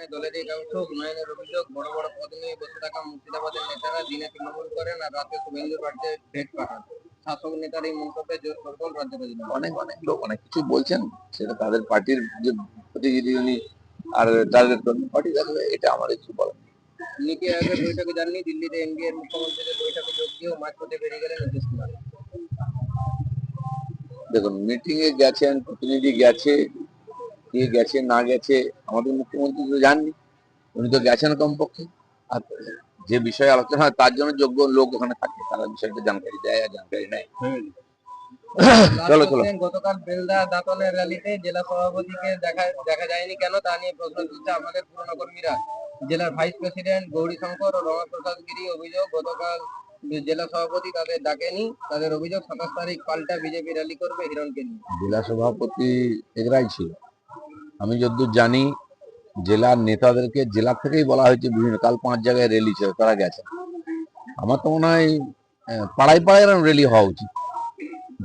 উন্নয়নের অভিযোগ বড় বড় পদ নিয়ে বসে থাকা মুর্শিদাবাদের নেতারা দিনে তৃণমূল করেন আর রাতে শুভেন্দুর বাড়িতে ভেট পাঠান। শাসক নেতার এই মন্তব্যে জোর সরগোল রাজ্য অনেক অনেক লোক অনেক কিছু বলছেন সেটা তাদের পার্টির যে প্রতিনিধি উনি আর টার্গেট করেন পার্টি দেখবে এটা আমার কিছু বলার নেই। নীতি আয়োগের বৈঠকে যাননি? দিল্লিতে এনডিএর মুখ্যমন্ত্রীদের বৈঠকে যোগ দিয়েও মাঝপথে বেরিয়ে গেলেন নীতিশ কুমার। দেখুন মিটিং এ গেছেন প্রতিনিধি গেছে কে গেছে না গেছে আমাদের মুখ্যমন্ত্রী তো জাননি। উনি তো গেছেন কমপক্ষে। আর যে বিষয়ে আলোচনা হয় তার জন্য যোগ্য লোক ওখানে থাকে তারা বিষয়টা জানকারি দেয় আর জানকারি নেয়। চলো, চলো। গতকাল বেলদা দাঁতনের র্যালিতে জেলা সভাপতিকে দেখা দেখা যায়নি কেন তা নিয়ে প্রশ্ন তুলছে আমাদের পুরনো কর্মীরা। জেলার ভাইস প্রেসিডেন্ট গৌরী শঙ্কর ও রমাপ্রসাদ গিরি অভিযোগ গতকাল জেলা সভাপতি তাদের ডাকেনি। তাদের অভিযোগ সাতাশ তারিখ পাল্টা বিজেপি র্যালি করবে হিরণকে নিয়ে। জেলা সভাপতি এগরাই ছিল। আমি যতদূর জানি, জেলার নেতাদেরকে জেলা থেকেই বলা হয়েছে, বিভিন্ন কাল পাঁচ জায়গায় র্যালি ছিল, তারা গেছে। আমার তো মনে হয় পাড়ায় পাড়ায় এরকম র্যালি হওয়া উচিত।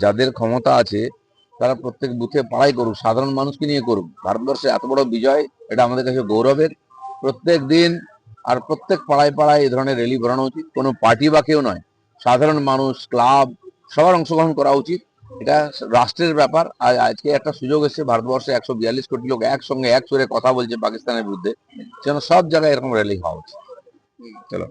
যাদের ক্ষমতা আছে, তারা প্রত্যেক বুথে পাড়াই করুক, সাধারণ মানুষকে নিয়ে করুক। ভারতবর্ষে এত বড় বিজয়, এটা আমাদের কাছে গৌরবের। প্রত্যেক দিন আর প্রত্যেক পাড়ায় পাড়ায় এই ধরনের র্যালি করানো উচিত। কোনো পার্টি বা কেউ নয়, সাধারণ মানুষ ক্লাব সবার অংশগ্রহণ করা উচিত। এটা রাষ্ট্রের ব্যাপার। আর আজকে একটা সুযোগ এসেছে, ভারতবর্ষে একশো বিয়াল্লিশ কোটি লোক একসঙ্গে এক সুরে কথা বলছে পাকিস্তানের বিরুদ্ধে। যেন সব জায়গায় এরকম র্যালি হওয়া উচিত। চলো।